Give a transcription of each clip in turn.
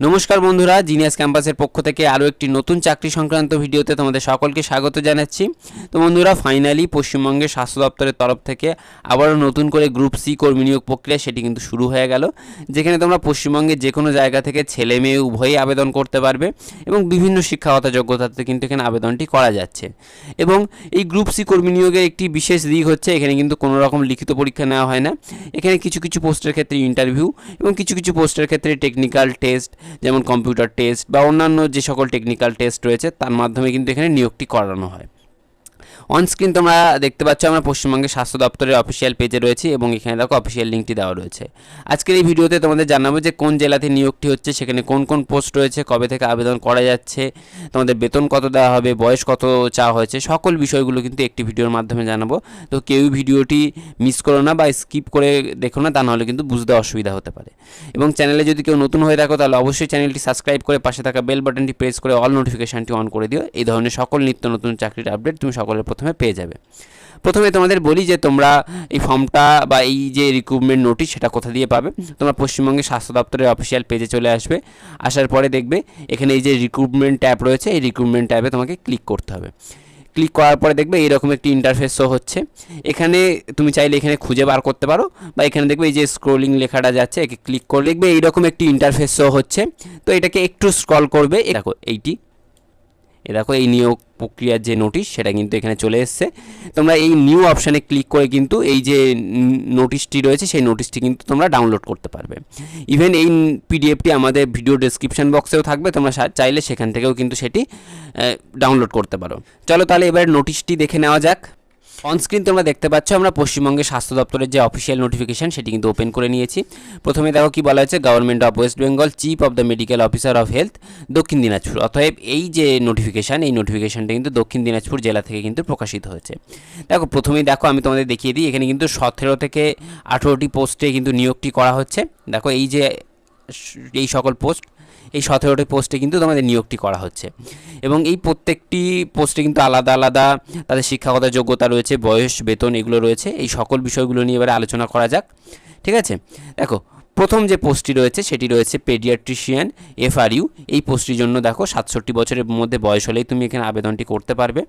নমস্কার বন্ধুরা, জিনিয়াস ক্যাম্পাসের পক্ষ থেকে আরও একটি নতুন চাকরি সংক্রান্ত ভিডিওতে তোমাদের সকলকে স্বাগত জানাচ্ছি। তো বন্ধুরা ফাইনালি পশ্চিমবঙ্গের স্বাস্থ্য দপ্তরের তরফ থেকে আবারও নতুন করে গ্রুপ সি কর্মী নিয়োগ প্রক্রিয়া সেটি কিন্তু শুরু হয়ে গেল, যেখানে তোমরা পশ্চিমবঙ্গের যে কোনো জায়গা থেকে ছেলে মেয়ে উভয়ই আবেদন করতে পারবে এবং বিভিন্ন শিক্ষাগত যোগ্যতাতে কিন্তু এখানে আবেদনটি করা যাচ্ছে। এবং এই গ্রুপ সি কর্মী নিয়োগের একটি বিশেষ দিক হচ্ছে, এখানে কিন্তু কোনো রকম লিখিত পরীক্ষা নেওয়া হয় না। এখানে কিছু কিছু পোস্টের ক্ষেত্রে ইন্টারভিউ এবং কিছু কিছু পোস্টের ক্ষেত্রে টেকনিক্যাল টেস্ট যেমন কম্পিউটার টেস্ট বা অন্যান্য যে সকল টেকনিক্যাল টেস্ট রয়েছে, তার মাধ্যমে কিন্তু এখানে নিয়োগটি করানো হয়। অনস্ক্রিন তোমরা দেখতে পাচ্ছ আমরা পশ্চিমবঙ্গের স্বাস্থ্য দপ্তরের অফিসিয়াল পেজে রয়েছি এবং এখানে দেখো অফিসিয়াল লিঙ্কটি দেওয়া রয়েছে। আজকের এই ভিডিওতে তোমাদের জানাব যে কোন জেলাতে নিয়োগটি হচ্ছে, সেখানে কোন কোন পোস্ট রয়েছে, কবে থেকে আবেদন করা যাচ্ছে, তোমাদের বেতন কত দেওয়া হবে, বয়স কত চাওয়া হয়েছে, সকল বিষয়গুলো কিন্তু একটি ভিডিওর মাধ্যমে জানাব। তো কেউ ভিডিওটি মিস করো না বা স্কিপ করে দেখো না, তা নাহলে কিন্তু বুঝতে অসুবিধা হতে পারে। এবং চ্যানেলে যদি কেউ নতুন হয়ে থাকো, তাহলে অবশ্যই চ্যানেলটি সাবস্ক্রাইব করে পাশে থাকা বেল বাটনটি প্রেস করে অল নোটিফিকেশানটি অন করে দিও। এই ধরনের সকল নিত্য নতুন চাকরির আপডেট তুমি সকলের প্রথমে পেয়ে যাবে। প্রথমে তোমাদের বলি যে তোমরা এই ফর্মটা বা এই যে রিক্রুটমেন্ট নোটিশ সেটা কোথা দিয়ে পাবে? তোমরা পশ্চিমবঙ্গের স্বাস্থ্য দপ্তরের অফিসিয়াল পেজে চলে আসবে। আসার পরে দেখবে এখানে এই যে রিক্রুটমেন্ট ট্যাব রয়েছে, এই রিক্রুটমেন্ট ট্যাবে তোমাকে ক্লিক করতে হবে। ক্লিক করার পরে দেখবে এইরকম একটি ইন্টারফেস শো হচ্ছে। এখানে তুমি চাইলে এখানে খুঁজে বার করতে পারো বা এখানে দেখবে এই যে স্ক্রোলিং লেখাটা যাচ্ছে, একে ক্লিক করে দেখবে এইরকম একটি ইন্টারফেস শো হচ্ছে। তো এটাকে একটু স্ক্রল করবে দেখো, এইটি এ দেখো, এই নিয়োগ প্রক্রিয়ার যে নোটিশ সেটা কিন্তু এখানে চলে এসছে। তোমরা এই নিউ অপশানে ক্লিক করে কিন্তু এই যে নোটিশটি রয়েছে, সেই নোটিশটি কিন্তু তোমরা ডাউনলোড করতে পারবে। ইভেন এই পিডিএফটি আমাদের ভিডিও ডেসক্রিপশন বক্সেও থাকবে, তোমরা চাইলে সেখান থেকেও কিন্তু সেটি ডাউনলোড করতে পারো। চলো তাহলে এবার নোটিশটি দেখে নেওয়া যাক। অনস্ক্রিন তোমরা দেখতে পাচ্ছ, আমরা পশ্চিমবঙ্গের স্বাস্থ্য দপ্তরের যে অফিসিয়াল নোটিফিকেশন সেটি কিন্তু ওপেন করে নিয়েছি। প্রথমে দেখো কি বলা হয়েছে government of West Bengal chief of the medical officer of health Dakshin Dinajpur. অতএব এই যে নোটিফিকেশান এই নোটিফিকেশানটা কিন্তু দক্ষিণ দিনাজপুর জেলা থেকে কিন্তু প্রকাশিত হয়েছে। দেখো, প্রথমেই দেখো, আমি তোমাদের দেখিয়ে দিই, এখানে কিন্তু সতেরো থেকে আঠেরোটি পোস্টে কিন্তু নিয়োগটি করা হচ্ছে। দেখো, এই যে, এই সকল পোস্ট এই সতেরোটি পোস্টে কিন্তু তোমাদের নিয়োগটি করা হচ্ছে। এবং এই প্রত্যেকটি পোস্টে কিন্তু আলাদা আলাদা তাদের শিক্ষাগত যোগ্যতা রয়েছে, বয়স, বেতন এগুলো রয়েছে। এই সকল বিষয়গুলো নিয়ে এবারে আলোচনা করা যাক। ঠিক আছে? দেখো, প্রথম যে পোস্টটি রয়েছে সেটি রয়েছে পেডিয়াট্রিশিয়ান, এফআরইউ। এই পোস্টটির জন্য দেখো সাতষট্টি বছরের মধ্যে বয়স হলেই তুমি এখানে আবেদনটি করতে পারবে।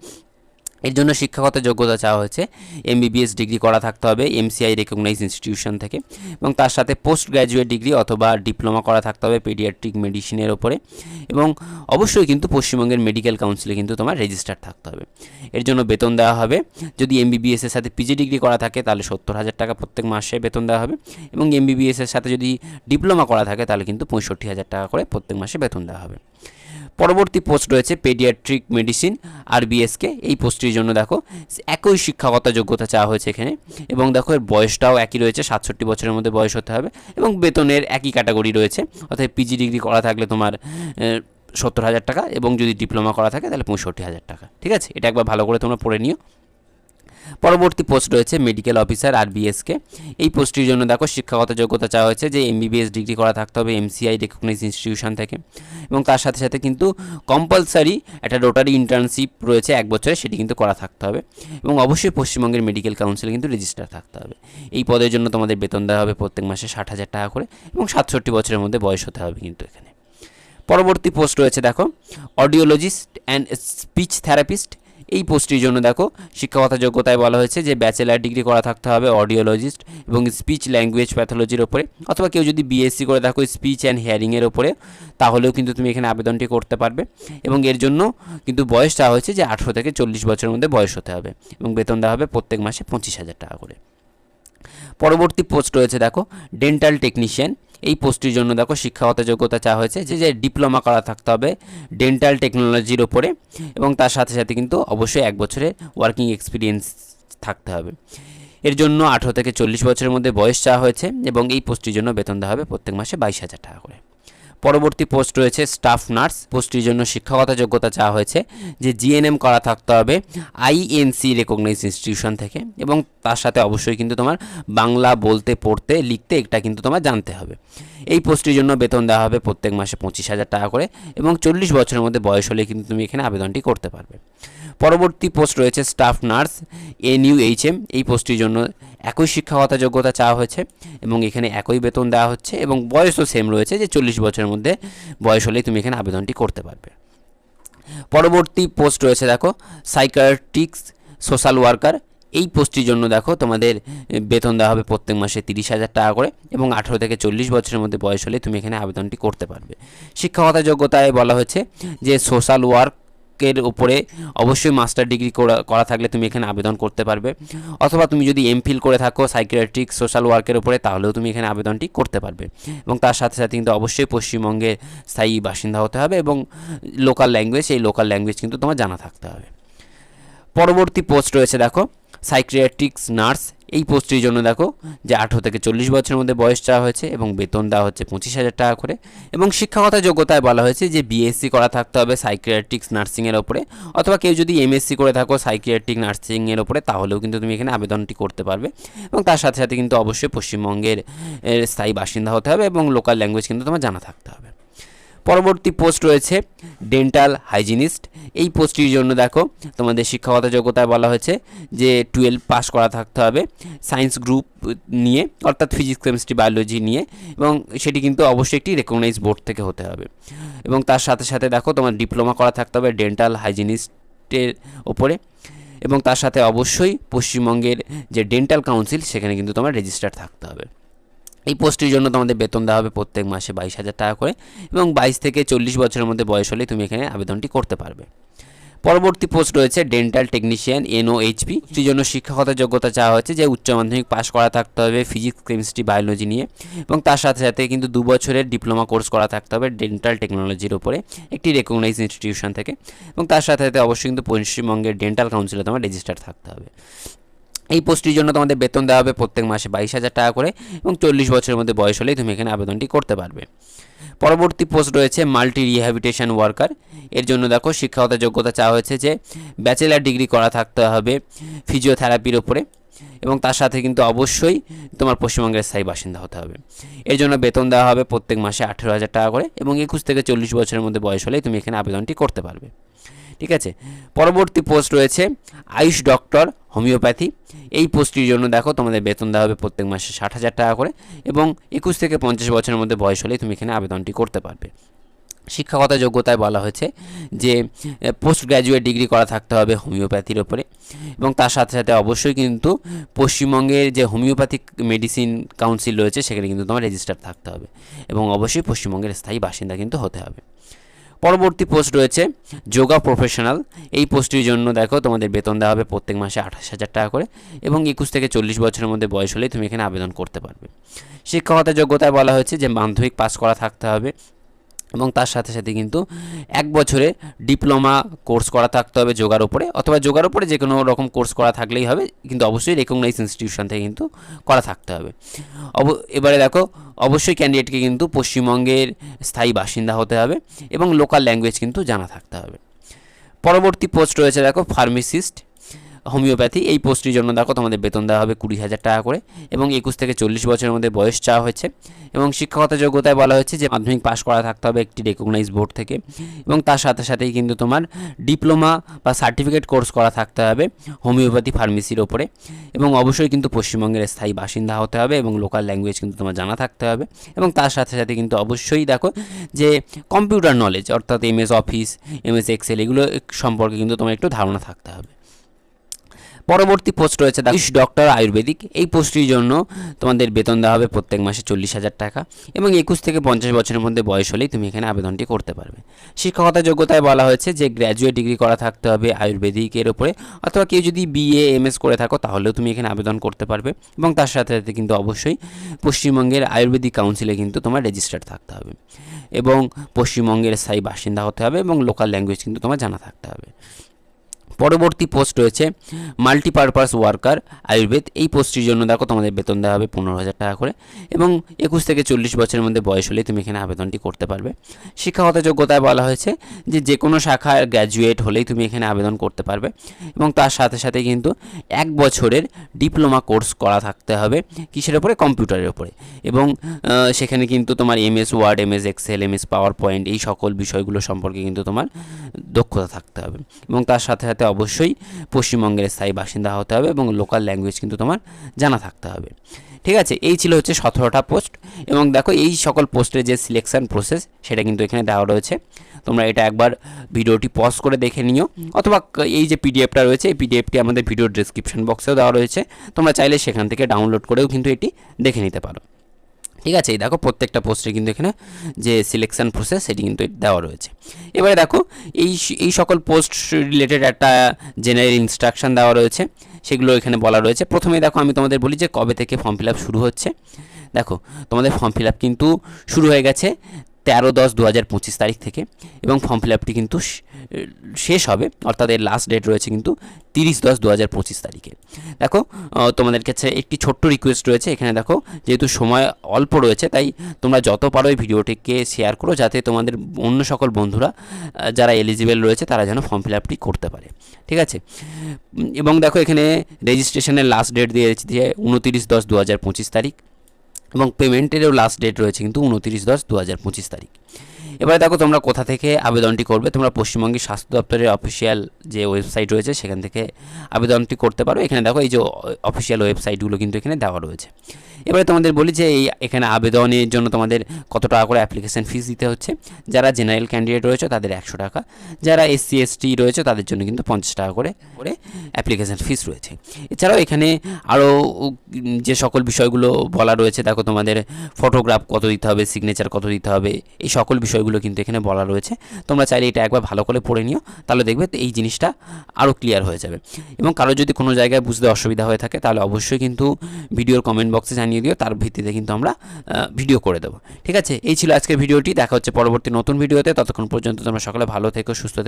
এর জন্য শিক্ষাগত যোগ্যতা চাওয়া হয়েছে। এমবিবিএস ডিগ্রি করা থাকতে হবে এমসিআই রেকগনাইজ ইনস্টিটিউশন থেকে। এবং তার সাথে পোস্ট গ্র্যাজুয়েট ডিগ্রি অথবা ডিপ্লোমা করা থাকতে হবে পেডিয়াট্রিক মেডিসিনের ওপরে। এবং অবশ্যই কিন্তু পশ্চিমবঙ্গের মেডিকেল কাউন্সিলে কিন্তু তোমার রেজিস্টার থাকতে হবে। এর জন্য বেতন দেওয়া হবে। যদি এমবিবিএস এর সাথে পিজি ডিগ্রি করা থাকে, তাহলে সত্তর হাজার টাকা প্রত্যেক মাসে বেতন দেওয়া হবে। এবং এমবিবিএস এর সাথে যদি ডিপ্লোমা করা থাকে, তাহলে কিন্তু পঁয়ষট্টি হাজার টাকা করে প্রত্যেক মাসে বেতন দেওয়া হবে। পরবর্তী পোস্ট রয়েছে পেডিয়াট্রিক মেডিসিন আর বিএসকে এই পোস্টটির জন্য দেখো, একই শিক্ষাগত যোগ্যতা চাওয়া হয়েছে এখানে, এবং দেখো এর বয়সটাও একই রয়েছে, সাতষট্টি বছরের মধ্যে বয়স হতে হবে, এবং বেতনের একই ক্যাটাগরি রয়েছে, অর্থাৎ পিজি ডিগ্রি করা থাকলে তোমার সত্তর হাজার টাকা, এবং যদি ডিপ্লোমা করা থাকে তাহলে পঁয়ষট্টি হাজার টাকা, ঠিক আছে? এটা একবার ভালো করে তোমরা পড়ে নিও। পরবর্তী পোস্ট রয়েছে মেডিকেল অফিসার আর বিএসকে এই পোস্টটির জন্য দেখো শিক্ষাগত যোগ্যতা চাওয়া হয়েছে যে এমবিবিএস ডিগ্রি করা থাকতে হবে এমসিআই রেকগনাইজ ইনস্টিটিউশন থেকে। এবং তার সাথে সাথে কিন্তু কম্পালসারি একটা রোটারি ইন্টার্নশিপ রয়েছে এক বছরে, সেটি কিন্তু করা থাকতে হবে। এবং অবশ্যই পশ্চিমবঙ্গের মেডিকেল কাউন্সিলে কিন্তু রেজিস্টার থাকতে হবে। এই পদের জন্য তোমাদের বেতন দেওয়া হবে প্রত্যেক মাসে ষাট হাজার টাকা করে এবং সাতষট্টি বছরের মধ্যে বয়স হতে হবে কিন্তু এখানে। পরবর্তী পোস্ট রয়েছে দেখো অডিওলজিস্ট অ্যান্ড স্পিচ থেরাপিস্ট এই পোস্টটির জন্য দেখো, শিক্ষাগত যোগ্যতায় বলা হয়েছে যে ব্যাচেলার ডিগ্রি করা থাকতে হবে অডিওলজিস্ট এবং স্পিচ ল্যাঙ্গুয়েজ প্যাথোলজির ওপরে। অথবা কেউ যদি বিএসসি করে থাকো স্পিচ অ্যান্ড হিয়ারিংয়ের ওপরে, তাহলেও কিন্তু তুমি এখানে আবেদনটি করতে পারবে। এবং এর জন্য কিন্তু বয়স চাওয়া হয়েছে যে আঠেরো থেকে চল্লিশ বছরের মধ্যে বয়স হতে হবে এবং বেতন দেওয়া হবে প্রত্যেক মাসে পঁচিশ হাজার টাকা করে। পরবর্তী পোস্ট রয়েছে দেখো ডেন্টাল টেকনিশিয়ান এই পোস্টটির জন্য দেখো শিক্ষাগত যোগ্যতা চাওয়া হয়েছে, যে যে ডিপ্লোমা করা থাকতে হবে ডেন্টাল টেকনোলজির ওপরে এবং তার সাথে সাথে কিন্তু অবশ্যই এক বছরের ওয়ার্কিং এক্সপিরিয়েন্স থাকতে হবে। এর জন্য আঠেরো থেকে চল্লিশ বছরের মধ্যে বয়স চাওয়া হয়েছে এবং এই পোস্টটির জন্য বেতন দেওয়া হবে প্রত্যেক মাসে বাইশ হাজার টাকা করে। পরবর্তী পোস্ট রয়েছে স্টাফ নার্স। পোস্টটির জন্য শিক্ষাগত যোগ্যতা চাওয়া হয়েছে, যে জিএনএম করা থাকতে হবে আইএনসি রেকগনাইজ ইনস্টিটিউশন থেকে এবং তার সাথে অবশ্যই কিন্তু তোমার বাংলা বলতে, পড়তে, লিখতে, এটা কিন্তু তোমার জানতে হবে। এই পোস্টটির জন্য বেতন দেওয়া হবে প্রত্যেক মাসে পঁচিশ হাজার টাকা করে এবং চল্লিশ বছরের মধ্যে বয়স হলে কিন্তু তুমি এখানে আবেদনটি করতে পারবে। পরবর্তী পোস্ট রয়েছে staff nurse N U H M. এই পোস্টটির জন্য একই শিক্ষাগত যোগ্যতা চাওয়া হয়েছে এবং এখানে একই বেতন দেওয়া হচ্ছে এবং বয়সও সেম রয়েছে যে চল্লিশ বছরের মধ্যে বয়স হলেই তুমি এখানে আবেদনটি করতে পারবে। পরবর্তী পোস্ট রয়েছে দেখো সাইকারটিক্স সোশ্যাল ওয়ার্কার এই পোস্টটির জন্য দেখো তোমাদের বেতন দেওয়া হবে প্রত্যেক মাসে তিরিশ হাজার টাকা করে এবং আঠেরো থেকে চল্লিশ বছরের মধ্যে বয়স হলে তুমি এখানে আবেদনটি করতে পারবে। শিক্ষাগত যোগ্যতায় বলা হয়েছে যে সোশ্যাল ওয়ার্ক ওয়ার্কের উপরে অবশ্যই মাস্টার ডিগ্রি করা করা থাকলে তুমি এখানে আবেদন করতে পারবে। অথবা তুমি যদি এমফিল করে থাকো সাইকিয়াট্রিক সোশ্যাল ওয়ার্কের উপরে, তাহলেও তুমি এখানে আবেদনটি করতে পারবে। এবং তার সাথে সাথে কিন্তু অবশ্যই পশ্চিমবঙ্গের স্থায়ী বাসিন্দা হতে হবে এবং লোকাল ল্যাঙ্গুয়েজ এই লোকাল ল্যাঙ্গুয়েজ কিন্তু তোমার জানা থাকতে হবে। পরবর্তী পোস্ট রয়েছে, দেখো সাইক্রিয়াট্রিক্স নার্স এই পোস্টটির জন্য দেখো যে আঠেরো থেকে চল্লিশ বছরের মধ্যে বয়স চাওয়া হয়েছে এবং বেতন দেওয়া হচ্ছে পঁচিশ হাজার টাকা করে এবং শিক্ষাগত যোগ্যতায় বলা হয়েছে যে বিএসসি করা থাকতে হবে সাইক্রিয়াট্রিক্স নার্সিংয়ের ওপরে। অথবা কেউ যদি এমএসসি করে থাকো সাইক্রিয়াট্রিক নার্সিংয়ের ওপরে, তাহলেও কিন্তু তুমি এখানে আবেদনটি করতে পারবে। এবং তার সাথে সাথে কিন্তু অবশ্যই পশ্চিমবঙ্গের স্থায়ী বাসিন্দা হতে হবে এবং লোকাল ল্যাঙ্গুয়েজ কিন্তু তোমার জানা থাকতে হবে। পরবর্তী পোস্ট রয়েছে ডেন্টাল হাইজিনিস্ট এই পোস্টটির জন্য দেখো, তোমাদের শিক্ষাগত যোগ্যতায় বলা হয়েছে যে টুয়েলভ পাস করা থাকতে হবে সায়েন্স গ্রুপ নিয়ে, অর্থাৎ ফিজিক্স কেমিস্ট্রি বায়োলজি নিয়ে, এবং সেটি কিন্তু অবশ্যই একটি রেকগনাইজ বোর্ড থেকে হতে হবে। এবং তার সাথে সাথে দেখো, তোমার ডিপ্লোমা করা থাকতে হবে ডেন্টাল হাইজিনিস্টের ওপরে। এবং তার সাথে অবশ্যই পশ্চিমবঙ্গের যে ডেন্টাল কাউন্সিল সেখানে কিন্তু তোমার রেজিস্টার থাকতে হবে। এই পোস্টটির জন্য তোমাদের বেতন দেওয়া হবে প্রত্যেক মাসে বাইশ হাজার টাকা করে এবং বাইশ থেকে চল্লিশ বছরের মধ্যে বয়স হলে তুমি এখানে আবেদনটি করতে পারবে। পরবর্তী পোস্ট রয়েছে ডেন্টাল টেকনিশিয়ান এনওএইচপি এটির জন্য শিক্ষাগত যোগ্যতা চাওয়া হয়েছে যে উচ্চ মাধ্যমিক পাশ করা থাকতে হবে ফিজিক্স কেমিস্ট্রি বায়োলজি নিয়ে এবং তার সাথে সাথে কিন্তু দু বছরের ডিপ্লোমা কোর্স করা থাকতে হবে ডেন্টাল টেকনোলজির ওপরে একটি রেকগনাইজ ইনস্টিটিউশন থেকে এবং তার সাথে সাথে অবশ্যই কিন্তু পশ্চিমবঙ্গের ডেন্টাল কাউন্সিলে তোমার রেজিস্টার থাকতে হবে। এই পোস্টটির জন্য তোমাদের বেতন দেওয়া হবে প্রত্যেক মাসে বাইশ হাজার টাকা করে এবং চল্লিশ বছরের মধ্যে বয়স হলেই তুমি এখানে আবেদনটি করতে পারবে। পরবর্তী পোস্ট রয়েছে মাল্টি রিহ্যাবিটেশন ওয়ার্কার। এর জন্য দেখো শিক্ষাগত যোগ্যতা চাওয়া হয়েছে যে ব্যাচেলার ডিগ্রি করা থাকতে হবে ফিজিওথেরাপির ওপরে এবং তার সাথে কিন্তু অবশ্যই তোমার পশ্চিমবঙ্গের স্থায়ী বাসিন্দা হতে হবে। এর জন্য বেতন দেওয়া হবে প্রত্যেক মাসে আঠেরো হাজার টাকা করে এবং একুশ থেকে চল্লিশ বছরের মধ্যে বয়স হলেই তুমি এখানে আবেদনটি করতে পারবে। ঠিক আছে? পরবর্তী পোস্ট রয়েছে আয়ুষ ডক্টর হোমিওপ্যাথি এই পোস্টটির জন্য দেখো তোমাদের বেতন দেওয়া হবে প্রত্যেক মাসে ষাট হাজার টাকা করে এবং একুশ থেকে পঞ্চাশ বছরের মধ্যে বয়স হলেই তুমি এখানে আবেদনটি করতে পারবে। শিক্ষাগত যোগ্যতায় বলা হয়েছে যে পোস্ট গ্র্যাজুয়েট ডিগ্রি করা থাকতে হবে হোমিওপ্যাথির ওপরে এবং তার সাথে সাথে অবশ্যই কিন্তু পশ্চিমবঙ্গের যে হোমিওপ্যাথিক মেডিসিন কাউন্সিল রয়েছে, সেখানে কিন্তু তোমার রেজিস্টার থাকতে হবে এবং অবশ্যই পশ্চিমবঙ্গের স্থায়ী বাসিন্দা কিন্তু হতে হবে। পরবর্তী পোস্ট রয়েছে যোগা প্রফেশনাল এই পোস্টটির জন্য দেখো তোমাদের বেতন দেওয়া হবে প্রত্যেক মাসে আঠাশ হাজার টাকা করে এবং একুশ থেকে চল্লিশ বছরের মধ্যে বয়স হলেই তুমি এখানে আবেদন করতে পারবে। শিক্ষকতা যোগ্যতায় বলা হয়েছে যে মাধ্যমিক পাস করা থাকতে হবে। এবং তার সাথে সাথে কিন্তু এক বছরে ডিপ্লোমা কোর্স করা থাকতে হবে যোগার উপরে, অথবা যোগার উপরে যে কোনো রকম কোর্স করা থাকলেই হবে, কিন্তু অবশ্যই রেকগনাইজ ইনস্টিটিউশন থেকে কিন্তু করা থাকতে হবে। অব, এবারে দেখো, অবশ্যই ক্যান্ডিডেটকে কিন্তু পশ্চিমবঙ্গের স্থায়ী বাসিন্দা হতে হবে এবং লোকাল ল্যাঙ্গুয়েজ কিন্তু জানা থাকতে হবে। পরবর্তী পোস্ট রয়েছে দেখো ফার্মেসিস্ট হোমিওপ্যাথি, এই পোস্টটির জন্য দেখো তোমাদের বেতন দেওয়া হবে কুড়ি হাজার টাকা করে এবং একুশ থেকে চল্লিশ বছরের মধ্যে বয়স চাওয়া হয়েছে এবং শিক্ষাগত যোগ্যতায় বলা হয়েছে যে মাধ্যমিক পাস করা থাকতে হবে একটি রেকগনাইজ বোর্ড থেকে এবং তার সাথে সাথেই কিন্তু তোমার ডিপ্লোমা বা সার্টিফিকেট কোর্স করা থাকতে হবে হোমিওপ্যাথি ফার্মেসির ওপরে এবং অবশ্যই কিন্তু পশ্চিমবঙ্গের স্থায়ী বাসিন্দা হতে হবে এবং লোকাল ল্যাঙ্গুয়েজ কিন্তু তোমার জানা থাকতে হবে এবং তার সাথে সাথে কিন্তু অবশ্যই দেখো যে কম্পিউটার নলেজ অর্থাৎ এমএস অফিস এমএস এক্সেল এগুলো সম্পর্কে কিন্তু তোমার একটু ধারণা থাকতে হবে। পরবর্তী পোস্ট রয়েছে আয়ুষ ডক্টর আয়ুর্বেদিক। এই পোস্টটির জন্য তোমাদের বেতন দেওয়া হবে প্রত্যেক মাসে চল্লিশ হাজার টাকা এবং একুশ থেকে পঞ্চাশ বছরের মধ্যে বয়স হলেই তুমি এখানে আবেদনটি করতে পারবে। শিক্ষকতা যোগ্যতায় বলা হয়েছে যে গ্র্যাজুয়েট ডিগ্রি করা থাকতে হবে আয়ুর্বেদিকের ওপরে অথবা কেউ যদি বিএ এমএস করে থাকো তাহলেও তুমি এখানে আবেদন করতে পারবে এবং তার সাথে সাথে কিন্তু অবশ্যই পশ্চিমবঙ্গের আয়ুর্বেদিক কাউন্সিলে কিন্তু তোমার রেজিস্টার্ড থাকতে হবে এবং পশ্চিমবঙ্গের স্থায়ী বাসিন্দা হতে হবে এবং লোকাল ল্যাঙ্গুয়েজ কিন্তু তোমার জানা থাকতে হবে। পরবর্তী পোস্ট রয়েছে মাল্টিপারপাস ওয়ার্কার আয়ুর্বেদ। এই পোস্টটির জন্য দেখো তোমাদের বেতন দেওয়া হবে পনেরো হাজার টাকা করে এবং একুশ থেকে চল্লিশ বছরের মধ্যে বয়স হলেই তুমি এখানে আবেদনটি করতে পারবে। শিক্ষাগত যোগ্যতায় বলা হয়েছে যে যে কোনো শাখার গ্র্যাজুয়েট হলেই তুমি এখানে আবেদন করতে পারবে এবং তার সাথে সাথে কিন্তু এক বছরের ডিপ্লোমা কোর্স করা থাকতে হবে কিসের ওপরে? কম্পিউটারের ওপরে। এবং সেখানে কিন্তু তোমার MS word MS excel MS power point এই সকল বিষয়গুলো সম্পর্কে কিন্তু তোমার দক্ষতা থাকতে হবে এবং তার সাথে সাথে অবশ্যই পশ্চিমবঙ্গের স্থায়ী বাসিন্দা হতে হবে এবং লোকাল ল্যাঙ্গুয়েজ কিন্তু তোমার জানা থাকতে হবে। ঠিক আছে, এই ছিল হচ্ছে সতেরোটা পোস্ট এবং দেখো এই সকল পোস্টের যে সিলেকশন প্রসেস সেটা কিন্তু এখানে দেওয়া রয়েছে। তোমরা এটা একবার ভিডিওটি পজ করে দেখে নিও অথবা এই যে পিডিএফটা রয়েছে, এই পিডিএফটি আমাদের ভিডিও ডিসক্রিপশন বক্সেও দেওয়া রয়েছে। তোমরা চাইলে সেখান থেকে ডাউনলোড করেও কিন্তু এটি দেখে নিতে পারো। ঠিক আছে? এই দেখো প্রত্যেকটা পোস্টে কিন্তু এখানে যে সিলেকশন প্রসেস সেটি কিন্তু দেওয়া রয়েছে। এবারে দেখো, এই এই সকল পোস্ট রিলেটেড একটা জেনারেল ইনস্ট্রাকশন দেওয়া রয়েছে। সেগুলো এখানে বলা রয়েছে। প্রথমে দেখো, আমি তোমাদের বলি যে কবে থেকে ফর্ম ফিল শুরু হচ্ছে। দেখো, তোমাদের ফর্ম ফিল কিন্তু শুরু হয়ে গেছে তেরো দশ দু হাজার পঁচিশ তারিখ থেকে এবং ফর্ম ফিল কিন্তু শেষ হবে, অর্থাৎ এর লাস্ট ডেট রয়েছে কিন্তু তিরিশ দশ দু হাজার পঁচিশ তারিখে। দেখো তোমাদের কাছে একটি ছোট্ট রিকোয়েস্ট রয়েছে, এখানে দেখো, যেহেতু সময় অল্প রয়েছে, তাই তোমরা যত পারো এই ভিডিওটিকে শেয়ার করো, যাতে তোমাদের অন্য সকল বন্ধুরা যারা এলিজিবল রয়েছে, তারা যেন ফর্ম ফিল আপটি করতে পারে। ঠিক আছে? এবং দেখো, এখানে রেজিস্ট্রেশনের লাস্ট ডেট দিয়েছে দিয়ে উনতিরিশ দশ দু হাজার পঁচিশ তারিখ। এবং পেমেন্টেরও লাস্ট ডেট রয়েছে কিন্তু উনতিরিশ দশ দু হাজার পঁচিশ তারিখ। এবারে দেখো তোমরা কোথা থেকে আবেদনটি করবে। তোমরা পশ্চিমবঙ্গের স্বাস্থ্য দপ্তরের অফিসিয়াল যে ওয়েবসাইট রয়েছে, সেখান থেকে আবেদনটি করতে পারো। এখানে দেখো এই যে অফিসিয়াল ওয়েবসাইটগুলো কিন্তু এখানে দেওয়া রয়েছে। এবারে তোমাদের বলি যে এই এখানে আবেদনের জন্য তোমাদের কত টাকা করে অ্যাপ্লিকেশন ফিস দিতে হচ্ছে। যারা জেনারেল ক্যান্ডিডেট রয়েছে তাদের একশো টাকা, যারা এসসি এসটি রয়েছে তাদের জন্য কিন্তু পঞ্চাশ টাকা করে করে অ্যাপ্লিকেশন ফিস রয়েছে। এছাড়াও এখানে আরও যে সকল বিষয়গুলো বলা রয়েছে, দেখো তোমাদের ফটোগ্রাফ কত দিতে হবে সিগনেচার কত দিতে হবে, এই সকল বিষয়গুলো কিন্তু এখানে বলা রয়েছে। তোমরা চাইলে এটা একবার ভালো করে পড়ে নিও, তাহলে দেখবে এই জিনিসটা আরও ক্লিয়ার হয়ে যাবে। এবং কারও যদি কোনো জায়গায় বুঝতে অসুবিধা হয়ে থাকে, তাহলে অবশ্যই কিন্তু ভিডিওর কমেন্ট বক্সে জানিয়ে দিও, তার ভিত্তিতে কিন্তু আমরা ভিডিও করে দেবো। ঠিক আছে? এই ছিল আজকের ভিডিওটি দেখা হচ্ছে পরবর্তী নতুন ভিডিওতে ততক্ষণ পর্যন্ত তোমরা সকলে ভালো থেকো, সুস্থ থেকো।